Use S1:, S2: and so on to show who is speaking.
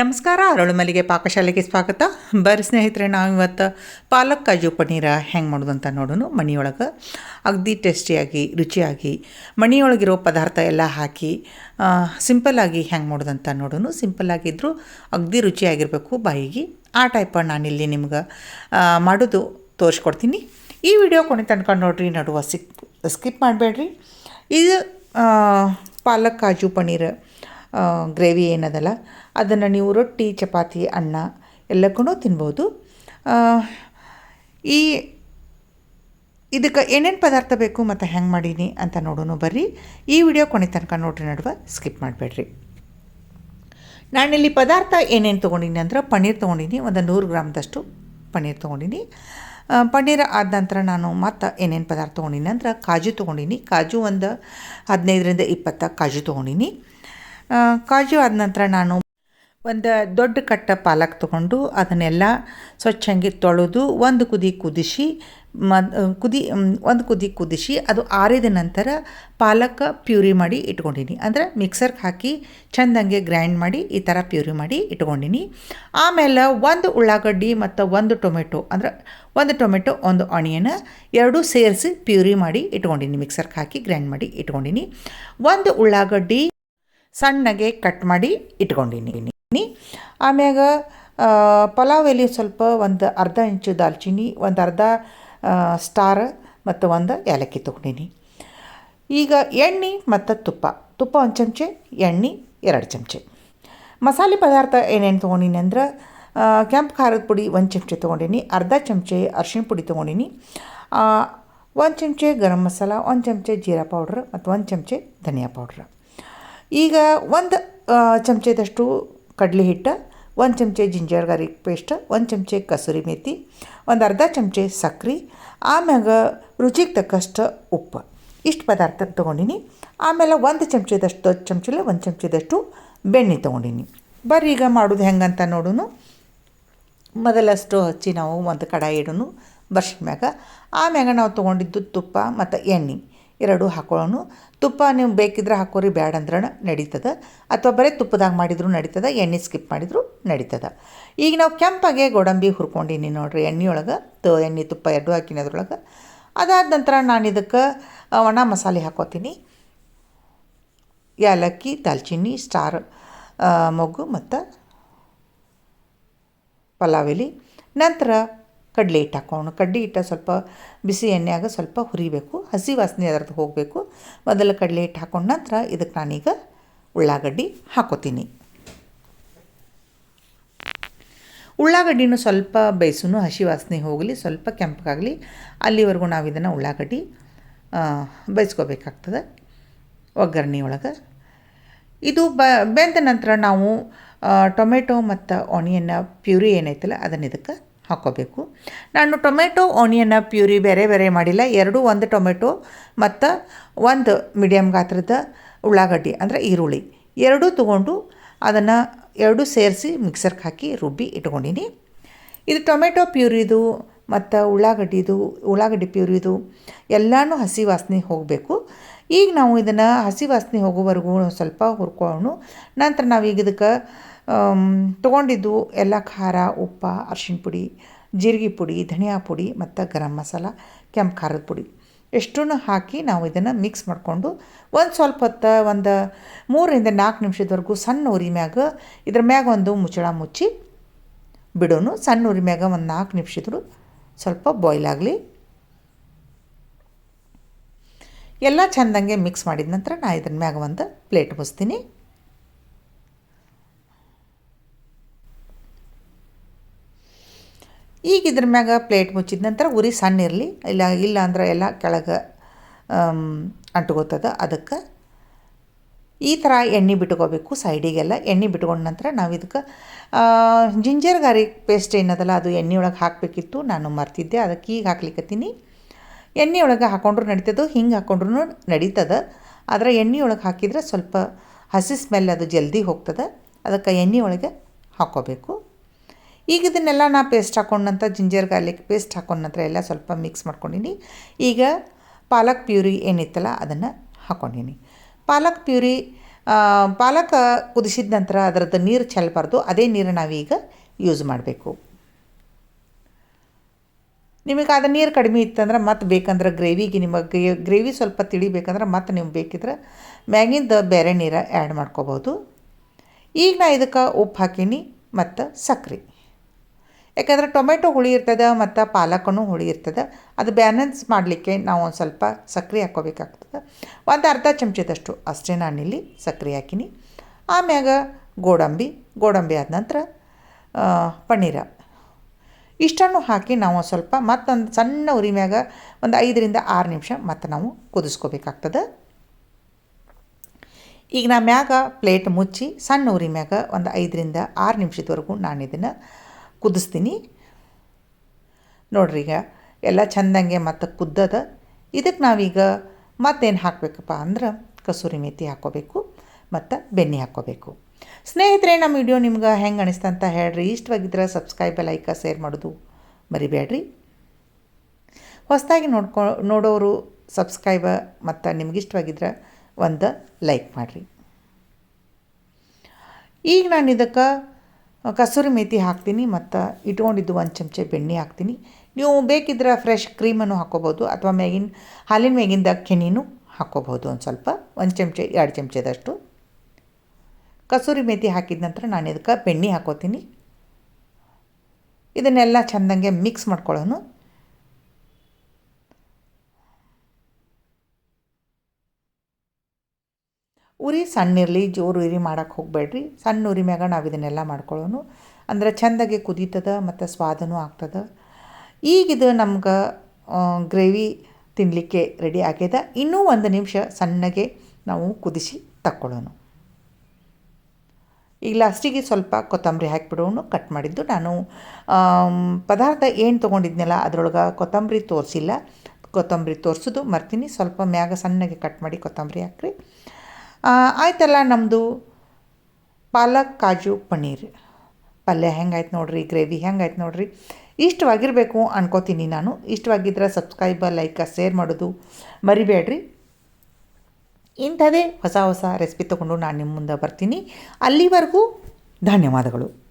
S1: ನಮಸ್ಕಾರ, ಅರಳು ಮಲ್ಲಿಗೆ ಪಾಕಶಾಲೆಗೆ ಸ್ವಾಗತ. ಬರ್ರಿ ಸ್ನೇಹಿತರೆ ನಾವು ಇವತ್ತು ಪಾಲಕ್, ಕಾಜು, ಪನ್ನೀರ ಹೆಂಗೆ ಮಾಡೋದು ಅಂತ ನೋಡೋಣ ಮಣಿಯೊಳಗೆ ಅಗದಿ ಟೇಸ್ಟಿಯಾಗಿ, ರುಚಿಯಾಗಿ ಮಣಿಯೊಳಗಿರೋ ಪದಾರ್ಥ ಎಲ್ಲ ಹಾಕಿ ಸಿಂಪಲ್ಲಾಗಿ ಹೆಂಗೆ ಅಂತ ನೋಡೋಣ ಸಿಂಪಲ್ಲಾಗಿದ್ದರೂ ಅಗದಿ ರುಚಿಯಾಗಿರಬೇಕು ಬಾಯಿಗೆ. ಆ ಟೈಪ ನಾನಿಲ್ಲಿ ನಿಮ್ಗೆ ಮಾಡೋದು ತೋರಿಸ್ಕೊಡ್ತೀನಿ. ಈ ವಿಡಿಯೋ ಕೊನೆ ತನಕ ನೋಡಿರಿ, ನಡುವ ಸಿಕ್ ಸ್ಕಿಪ್ ಮಾಡಬೇಡ್ರಿ. ಇದು ಪಾಲಕ್, ಕಾಜು, ಪನ್ನೀರ್ ಗ್ರೇವಿ ಏನದಲ್ಲ, ಅದನ್ನು ನೀವು ರೊಟ್ಟಿ, ಚಪಾತಿ, ಅನ್ನ ಎಲ್ಲಕ್ಕೂ ತಿನ್ಬೋದು. ಈ ಇದಕ್ಕೆ ಏನೇನು ಪದಾರ್ಥ ಬೇಕು ಮತ್ತು ಹೆಂಗೆ ಮಾಡೀನಿ ಅಂತ ನೋಡೋಣ ಬರ್ರಿ. ಈ ವಿಡಿಯೋ ಕೊನೆ ತನಕ ನೋಡ್ರಿ ನಡುವೆ ಸ್ಕಿಪ್ ಮಾಡಬೇಡ್ರಿ. ನಾನಿಲ್ಲಿ ಪದಾರ್ಥ ಏನೇನು ತೊಗೊಂಡಿನಿ ಅಂದ್ರೆ ಪನ್ನೀರ್ ತೊಗೊಂಡಿನಿ, ಒಂದು ನೂರು ಗ್ರಾಮ್ದಷ್ಟು ಪನ್ನೀರ್ ತೊಗೊಂಡಿನಿ. ಪನ್ನೀರ್ ಆದ ನಂತರ ನಾನು ಮತ್ತು ಏನೇನು ಪದಾರ್ಥ ತೊಗೊಂಡಿನಿ ಅಂದ್ರೆ ಕಾಜು ತೊಗೊಂಡಿನಿ. ಕಾಜು ಒಂದು ಹದಿನೈದರಿಂದ ಇಪ್ಪತ್ತ ಕಾಜು ತೊಗೊಂಡಿನಿ. ಕಾಜು ಆದ ನಂತರ ನಾನು ಒಂದು ದೊಡ್ಡ ಕಟ್ಟ ಪಾಲಕ್ ತೊಗೊಂಡು ಅದನ್ನೆಲ್ಲ ಸ್ವಚ್ಛಂಗೆ ತೊಳೆದು ಒಂದು ಕುದಿ ಕುದಿಸಿ ಮದ್ ಕುದಿ ಒಂದು ಕುದಿ ಕುದಿಸಿ ಅದು ಆರಿದ ನಂತರ ಪಾಲಕ್ ಪ್ಯೂರಿ ಮಾಡಿ ಇಟ್ಕೊಂಡಿನಿ. ಅಂದರೆ ಮಿಕ್ಸರ್ಗೆ ಹಾಕಿ ಚೆಂದಂಗೆ ಗ್ರೈಂಡ್ ಮಾಡಿ ಈ ಥರ ಪ್ಯೂರಿ ಮಾಡಿ ಇಟ್ಕೊಂಡಿನಿ. ಆಮೇಲೆ ಒಂದು ಉಳ್ಳಾಗಡ್ಡಿ ಮತ್ತು ಒಂದು ಟೊಮೆಟೊ, ಅಂದ್ರೆ ಒಂದು ಟೊಮೆಟೊ, ಒಂದು ಆನಿಯನ್ ಎರಡೂ ಸೇರಿಸಿ ಪ್ಯೂರಿ ಮಾಡಿ ಇಟ್ಕೊಂಡಿನಿ. ಮಿಕ್ಸರ್ಗೆ ಹಾಕಿ ಗ್ರೈಂಡ್ ಮಾಡಿ ಇಟ್ಕೊಂಡಿನಿ. ಒಂದು ಉಳ್ಳಾಗಡ್ಡಿ ಸಣ್ಣಗೆ ಕಟ್ ಮಾಡಿ ಇಟ್ಕೊಂಡಿನಿ. ಆಮ್ಯಾಗ ಪಲಾವ್ ಎಲೆ ಸ್ವಲ್ಪ ಒಂದು ಅರ್ಧ ಇಂಚು ದಾಲ್ಚಿನ್ನಿ, ಒಂದು ಅರ್ಧ ಸ್ಟಾರ್ ಮತ್ತು ಒಂದು ಏಲಕ್ಕಿ ತೊಗೊಂಡಿನಿ. ಈಗ ಎಣ್ಣೆ ಮತ್ತು ತುಪ್ಪ. ತುಪ್ಪ ಒಂದು ಚಮಚೆ, ಎಣ್ಣೆ ಎರಡು ಚಮಚೆ. ಮಸಾಲೆ ಪದಾರ್ಥ ಏನೇನು ತೊಗೊಂಡಿನಿ ಅಂದ್ರೆ ಕೆಂಪು ಖಾರದ ಪುಡಿ ಒಂದು ಚಮಚೆ ತೊಗೊಂಡಿನಿ, ಅರ್ಧ ಚಮಚೆ ಅರ್ಶಿಣ ಪುಡಿ ತೊಗೊಂಡಿನಿ ಒಂದು ಚಮಚೆ ಗರಂ ಮಸಾಲ, ಒಂದು ಚಮಚೆ ಜೀರಾ ಪೌಡ್ರ್ ಮತ್ತು ಒಂದು ಚಮಚೆ ಧನಿಯಾ ಪೌಡ್ರ್. ಈಗ ಒಂದು ಚಮಚದಷ್ಟು ಕಡಲೆ ಹಿಟ್ಟು, ಒಂದು ಚಮಚೆ ಜಿಂಜರ್ ಗಾರ್ಲಿಕ್ ಪೇಸ್ಟ್, ಒಂದು ಚಮಚೆ ಕಸೂರಿ ಮೇಥಿ ಒಂದು ಅರ್ಧ ಚಮಚೆ ಸಕ್ರೆ, ಆಮ್ಯಾಗ ರುಚಿಗೆ ತಕ್ಕಷ್ಟು ಉಪ್ಪು. ಇಷ್ಟು ಪದಾರ್ಥ ತೊಗೊಂಡಿನಿ. ಆಮೇಲೆ ಒಂದು ಚಮಚದಷ್ಟು ದೊಡ್ಡ ಚಮಚಲೆ, ಒಂದು ಚಮಚದಷ್ಟು ಬೆಣ್ಣೆ ತೊಗೊಂಡಿನಿ. ಬರ್ರಿ ಈಗ ಮಾಡೋದು ಹೆಂಗಂತ ನೋಡೋಣ ಮೊದಲಷ್ಟು ಹಚ್ಚಿ ನಾವು ಒಂದು ಕಡಾಯಿ ಇಡೋನು ಬರ್ಷಿನ ಮ್ಯಾಗ. ಆಮ್ಯಾಗ ನಾವು ತೊಗೊಂಡಿದ್ದು ತುಪ್ಪ ಮತ್ತು ಎಣ್ಣೆ. ಎರಡೂ ಹಾಕೊಳ್ಳೋನು. ತುಪ್ಪ ನೀವು ಬೇಕಿದ್ರೆ ಹಾಕೋರಿ, ಬ್ಯಾಡ ಅಂದ್ರೆ ನಡೀತದೆ. ಅಥವಾ ಬರೀ ತುಪ್ಪದಾಗ ಮಾಡಿದ್ರು ನಡೀತದೆ, ಎಣ್ಣೆ ಸ್ಕಿಪ್ ಮಾಡಿದ್ರು ನಡೀತದೆ. ಈಗ ನಾವು ಕೆಂಪಾಗೆ ಗೋಡಂಬಿ ಹುರ್ಕೊಂಡಿನಿ ನೋಡಿರಿ ಎಣ್ಣೆಯೊಳಗೆ. ತ, ಎಣ್ಣೆ, ತುಪ್ಪ ಎರಡು ಹಾಕಿನಿ ಅದ್ರೊಳಗೆ. ಅದಾದ ನಂತರ ನಾನು ಇದಕ್ಕೆ ಒಣ ಮಸಾಲೆ ಹಾಕೋತೀನಿ. ಏಲಕ್ಕಿ ದಾಲ್ಚಿನ್ನಿ, ಸ್ಟಾರ್ ಮೊಗ್ಗು ಮತ್ತು ಪಲಾವ್ ಎಲೆ. ನಂತರ ಕಡಲೆ ಹಿಟ್ಟು ಹಾಕೋಣ. ಕಡ್ಲೆ ಹಿಟ್ಟು ಸ್ವಲ್ಪ ಬಿಸಿ ಎಣ್ಣೆಯಾಗ ಸ್ವಲ್ಪ ಹುರಿಬೇಕು. ಹಸಿ ವಾಸನೆ ಅದರದ್ದು ಹೋಗಬೇಕು. ಮೊದಲು ಕಡಲೆ ಹಿಟ್ಟು ಹಾಕೊಂಡ ನಂತರ ಇದಕ್ಕೆ ನಾನೀಗ ಉಳ್ಳಾಗಡ್ಡಿ ಹಾಕೋತೀನಿ. ಉಳ್ಳಾಗಡ್ಡಿನೂ ಸ್ವಲ್ಪ ಬೇಯಿಸು ಹಸಿ ವಾಸನೆ ಹೋಗಲಿ, ಸ್ವಲ್ಪ ಕೆಂಪಗಾಗಲಿ, ಅಲ್ಲಿವರೆಗೂ ನಾವು ಇದನ್ನು ಉಳ್ಳಾಗಡ್ಡಿ ಬೇಯಿಸ್ಕೋಬೇಕಾಗ್ತದೆ ಒಗ್ಗರಣೆ ಒಳಗೆ ಇದು ಬ, ಬೆಂದ ನಂತರ ನಾವು ಟೊಮೆಟೊ ಮತ್ತು ಆನಿಯನ್ನ ಪ್ಯೂರಿ ಏನೈತಲ್ಲ ಅದನ್ನು ಇದಕ್ಕೆ ಹಾಕ್ಕೋಬೇಕು ನಾನು ಟೊಮೆಟೊ ಆನಿಯನ್ನ ಪ್ಯೂರಿ ಬೇರೆ ಬೇರೆ ಮಾಡಿಲ್ಲ. ಎರಡು, ಒಂದು ಟೊಮೆಟೊ ಮತ್ತು ಒಂದು ಮೀಡಿಯಮ್ ಗಾತ್ರದ ಉಳ್ಳಾಗಡ್ಡಿ, ಅಂದರೆ ಈರುಳ್ಳಿ. ಎರಡೂ ತೊಗೊಂಡು ಅದನ್ನು ಎರಡೂ ಸೇರಿಸಿ ಮಿಕ್ಸರ್ಗೆ ಹಾಕಿ ರುಬ್ಬಿ ಇಟ್ಕೊಂಡಿನಿ. ಇದು ಟೊಮೆಟೊ ಪ್ಯೂರಿದು ಮತ್ತು ಉಳ್ಳಾಗಡ್ಡಿದು, ಉಳ್ಳಾಗಡ್ಡಿ ಪ್ಯೂರಿದು ಎಲ್ಲನೂ ಹಸಿ ವಾಸನೆ ಹೋಗಬೇಕು. ಈಗ ನಾವು ಇದನ್ನು ಹಸಿ ವಾಸನೆ ಹೋಗೋವರೆಗೂ ಸ್ವಲ್ಪ ಹುರ್ಕೊಂಡು ನಂತರ ನಾವೀಗ ಇದಕ್ಕೆ ತೊಗೊಂಡಿದ್ದು ಎಲ್ಲ ಖಾರ, ಉಪ್ಪು, ಅರ್ಶಿಣ ಪುಡಿ, ಜೀರಿಗೆ ಪುಡಿ, ಧನಿಯಾ ಪುಡಿ ಮತ್ತು ಗರಂ ಮಸಾಲ, ಕೆಂಪು ಖಾರದ ಪುಡಿ. ಎಷ್ಟೂ ಹಾಕಿ ನಾವು ಇದನ್ನು ಮಿಕ್ಸ್ ಮಾಡಿಕೊಂಡು ಒಂದು ಸ್ವಲ್ಪ ಹೊತ್ತು ಒಂದು ಮೂರರಿಂದ ನಾಲ್ಕು ನಿಮಿಷದವರೆಗೂ ಸಣ್ಣ ಉರಿ ಮ್ಯಾಗ ಇದ್ರ ಮ್ಯಾಗ ಒಂದು ಮುಚ್ಚಳ ಮುಚ್ಚಿ ಬಿಡೋನು. ಸಣ್ಣ ಉರಿ ಮ್ಯಾಗ ಒಂದು ನಾಲ್ಕು ನಿಮಿಷದ್ರು ಸ್ವಲ್ಪ ಬಾಯ್ಲ್ ಆಗಲಿ. ಎಲ್ಲ ಚೆಂದಂಗೆ ಮಿಕ್ಸ್ ಮಾಡಿದ ನಂತರ ನಾ ಇದ್ರ ಮ್ಯಾಗ ಒಂದು ಪ್ಲೇಟ್ ಮುಸ್ತೀನಿ ಈಗ ಇದ್ರ ಮ್ಯಾಗ ಪ್ಲೇಟ್ ಮುಚ್ಚಿದ ನಂತರ ಉರಿ ಸಣ್ಣ ಇರಲಿ, ಇಲ್ಲ ಇಲ್ಲ ಅಂದ್ರೆ ಎಲ್ಲ ಕೆಳಗೆ ಅಂಟ್ಕೋತದ ಅದಕ್ಕೆ ಈ ಥರ ಎಣ್ಣೆ ಬಿಟ್ಕೋಬೇಕು ಸೈಡಿಗೆಲ್ಲ. ಎಣ್ಣೆ ಬಿಟ್ಕೊಂಡ ನಂತರ ನಾವು ಇದಕ್ಕೆ ಜಿಂಜರ್ ಗಾರ್ಲಿಕ್ ಪೇಸ್ಟ್ ಏನದಲ್ಲ, ಅದು ಎಣ್ಣೆ ಒಳಗೆ ಹಾಕಬೇಕಿತ್ತು. ನಾನು ಮರ್ತಿದ್ದೆ. ಅದಕ್ಕೆ ಈಗ ಹಾಕ್ಲಿಕ್ಕತ್ತೀನಿ ಎಣ್ಣೆ ಒಳಗೆ ಹಾಕೊಂಡ್ರು ನಡೀತದೆ, ಹಿಂಗೆ ಹಾಕೊಂಡ್ರು ನಡೀತದ. ಆದರೆ ಎಣ್ಣೆ ಒಳಗೆ ಹಾಕಿದರೆ ಸ್ವಲ್ಪ ಹಸಿ ಸ್ಮೆಲ್ ಅದು ಜಲ್ದಿ ಹೋಗ್ತದೆ. ಅದಕ್ಕೆ ಎಣ್ಣೆ ಒಳಗೆ ಹಾಕ್ಕೋಬೇಕು ಈಗ ಇದನ್ನೆಲ್ಲ ನಾ ಪೇಸ್ಟ್ ಹಾಕೊಂಡಂಥ ಜಿಂಜರ್ ಗಾರ್ಲಿಕ್ ಪೇಸ್ಟ್ ಹಾಕೊಂಡ ನಂತರ ಎಲ್ಲ ಸ್ವಲ್ಪ ಮಿಕ್ಸ್ ಮಾಡ್ಕೊಂಡಿನಿ. ಈಗ ಪಾಲಕ್ ಪ್ಯೂರಿ ಏನಿತ್ತಲ್ಲ ಅದನ್ನು ಹಾಕ್ಕೊಂಡಿನಿ ಪಾಲಕ್ ಪ್ಯೂರಿ ಪಾಲಕ್ ಕುದಿಸಿದ ನಂತರ ಅದರದ್ದು ನೀರು ಚೆಲ್ಲಬಾರ್ದು ಅದೇ ನೀರು ನಾವೀಗ ಯೂಸ್ ಮಾಡಬೇಕು. ನಿಮಗೆ ಅದು ನೀರು ಕಡಿಮೆ ಇತ್ತಂದ್ರೆ ಮತ್ತು ಬೇಕಂದ್ರೆ ಗ್ರೇವಿಗೆ ನಿಮಗೆ ಗ್ರೇವಿ ಸ್ವಲ್ಪ ತಿಳಿಬೇಕಂದ್ರೆ ಮತ್ತು ನೀವು ಬೇಕಿದ್ರೆ ಮ್ಯಾಗಿಂದ ಬೇರೆ ನೀರು ಆ್ಯಡ್ ಮಾಡ್ಕೋಬೋದು. ಈಗ ನಾ ಇದಕ್ಕೆ ಉಪ್ಪು ಹಾಕೀನಿ ಮತ್ತು ಸಕ್ರೆ. ಯಾಕಂದ್ರೆ ಟೊಮೆಟೊ ಹುಳಿ ಇರ್ತದೆ ಮತ್ತು ಪಾಲಕನೂ ಹುಳಿ ಇರ್ತದೆ. ಅದು ಬ್ಯಾಲೆನ್ಸ್ ಮಾಡಲಿಕ್ಕೆ ನಾವು ಒಂದು ಸ್ವಲ್ಪ ಸಕ್ಕರೆ ಹಾಕ್ಕೋಬೇಕಾಗ್ತದೆ. ಒಂದು ಅರ್ಧ ಚಮಚದಷ್ಟು ಅಷ್ಟೇ ನಾನಿಲ್ಲಿ ಸಕ್ಕರೆ ಹಾಕಿನಿ. ಆಮ್ಯಾಗ ಗೋಡಂಬಿ ಗೋಡಂಬಿ ಆದ ನಂತರ ಪನ್ನೀರ. ಇಷ್ಟನ್ನು ಹಾಕಿ ನಾವು ಸ್ವಲ್ಪ ಮತ್ತೊಂದು ಸಣ್ಣ ಉರಿ ಮ್ಯಾಗ ಒಂದು ಐದರಿಂದ ಆರು ನಿಮಿಷ ಮತ್ತು ನಾವು ಕುದಿಸ್ಕೋಬೇಕಾಗ್ತದೆ. ಈಗ ನಾ ಮ್ಯಾಗ ಪ್ಲೇಟ್ ಮುಚ್ಚಿ ಸಣ್ಣ ಉರಿ ಮ್ಯಾಗ ಒಂದು ಐದರಿಂದ ಆರು ನಿಮಿಷದವರೆಗೂ ನಾನು ಇದನ್ನು ಕುದಿಸ್ತೀನಿ. ನೋಡ್ರಿ ಈಗ ಎಲ್ಲ ಚೆಂದಂಗೆ ಮತ್ತು ಕುದ್ದದ. ಇದಕ್ಕೆ ನಾವೀಗ ಮತ್ತೇನು ಹಾಕಬೇಕಪ್ಪ ಅಂದ್ರೆ ಕಸೂರಿ ಮೇಥಿ ಹಾಕೋಬೇಕು ಮತ್ತು ಬೆಣ್ಣೆ ಹಾಕ್ಕೋಬೇಕು ಸ್ನೇಹಿತರೆ, ನಮ್ಮ ವಿಡಿಯೋ ನಿಮ್ಗೆ ಹೆಂಗೆ ಅನಿಸ್ತ ಅಂತ ಹೇಳ್ರಿ. ಇಷ್ಟವಾಗಿದ್ರೆ ಸಬ್ಸ್ಕ್ರೈಬ್ ಲೈಕ ಶೇರ್ ಮಾಡೋದು ಮರಿಬೇಡ್ರಿ ಹೊಸದಾಗಿ ನೋಡ್ಕೊ, ನೋಡೋರು ಸಬ್ಸ್ಕ್ರೈಬ ಮತ್ತು ನಿಮಗಿಷ್ಟವಾಗಿದ್ರೆ ಒಂದು ಲೈಕ್ ಮಾಡಿರಿ. ಈಗ ನಾನು ಇದಕ್ಕೆ ಕಸೂರಿ ಮೇಥಿ ಹಾಕ್ತೀನಿ ಮತ್ತು ಇಟ್ಕೊಂಡಿದ್ದು ಒಂದು ಚಮಚ ಬೆಣ್ಣೆ ಹಾಕ್ತೀನಿ. ನೀವು ಬೇಕಿದ್ರೆ ಫ್ರೆಶ್ ಕ್ರೀಮನ್ನು ಹಾಕ್ಕೋಬೋದು ಅಥವಾ ಮ್ಯಾಗಿನ, ಹಾಲಿನ ಮ್ಯಾಗಿಂದ ಕೆನೆನೂ ಹಾಕ್ಕೋಬೋದು ಒಂದು ಸ್ವಲ್ಪ, ಒಂದು ಚಮಚ, ಎರಡು ಚಮಚದಷ್ಟು. ಕಸೂರಿ ಮೇಥಿ ಹಾಕಿದ ನಂತರ ನಾನು ಇದಕ್ಕೆ ಬೆಣ್ಣೆ ಹಾಕೋತೀನಿ. ಇದನ್ನೆಲ್ಲ ಚೆಂದಂಗೆ ಮಿಕ್ಸ್ ಮಾಡ್ಕೊಳ್ಳೋನು. ಉರಿ ಸಣ್ಣಿರಲಿ ಜೋರು ಉರಿ ಮಾಡೋಕ್ಕೆ ಹೋಗಬೇಡ್ರಿ. ಸಣ್ಣ ಉರಿ ಮ್ಯಾಗ ನಾವು ಇದನ್ನೆಲ್ಲ ಮಾಡ್ಕೊಳ್ಳೋನು. ಅಂದ್ರೆ ಚೆಂದಾಗಿ ಕುದೀತದ ಮತ್ತು ಸ್ವಾದನೂ ಆಗ್ತದ. ಈಗಿದು ನಮ್ಗೆ ಗ್ರೇವಿ ತಿನ್ನಲಿಕ್ಕೆ ರೆಡಿ ಆಗ್ಯದ. ಇನ್ನೂ ಒಂದು ನಿಮಿಷ ಸಣ್ಣಗೆ ನಾವು ಕುದಿಸಿ ತಕ್ಕೊಳ್ಳೋಣ ಈಗ ಲಾಸ್ಟಿಗೆ ಸ್ವಲ್ಪ ಕೊತ್ತಂಬರಿ ಹಾಕಿಬಿಡೋನು ಕಟ್ ಮಾಡಿದ್ದು. ನಾನು ಪದಾರ್ಥ ಏನು ತೊಗೊಂಡಿದ್ನಲ್ಲ, ಅದರೊಳಗೆ ಕೊತ್ತಂಬರಿ ತೋರಿಸಿಲ್ಲ. ಕೊತ್ತಂಬರಿ ತೋರಿಸೋದು, ಮರ್ತೀನಿ. ಸ್ವಲ್ಪ ಮ್ಯಾಗ ಸಣ್ಣಗೆ ಕಟ್ ಮಾಡಿ ಕೊತ್ತಂಬರಿ ಹಾಕ್ರಿ. ಆಯ್ತಲ್ಲ ನಮ್ಮದು ಪಾಲಕ್, ಕಾಜು, ಪನ್ನೀರ್. ಪಲ್ಯ ಹೆಂಗಾಯ್ತು ನೋಡ್ರಿ, ಗ್ರೇವಿ ಹೆಂಗಾಯ್ತು ನೋಡ್ರಿ. ಇಷ್ಟವಾಗಿರಬೇಕು ಅನ್ಕೋತೀನಿ ನಾನು. ಇಷ್ಟವಾಗಿದ್ದರೆ ಸಬ್ಸ್ಕ್ರೈಬ, ಲೈಕ, ಶೇರ್ ಮಾಡೋದು ಮರಿಬೇಡ್ರಿ. ಇಂಥದೇ ಹೊಸ ಹೊಸ ರೆಸಿಪಿ ತೊಗೊಂಡು ನಾನು ನಿಮ್ಮ ಮುಂದೆ ಬರ್ತೀನಿ. ಅಲ್ಲಿವರೆಗೂ ಧನ್ಯವಾದಗಳು.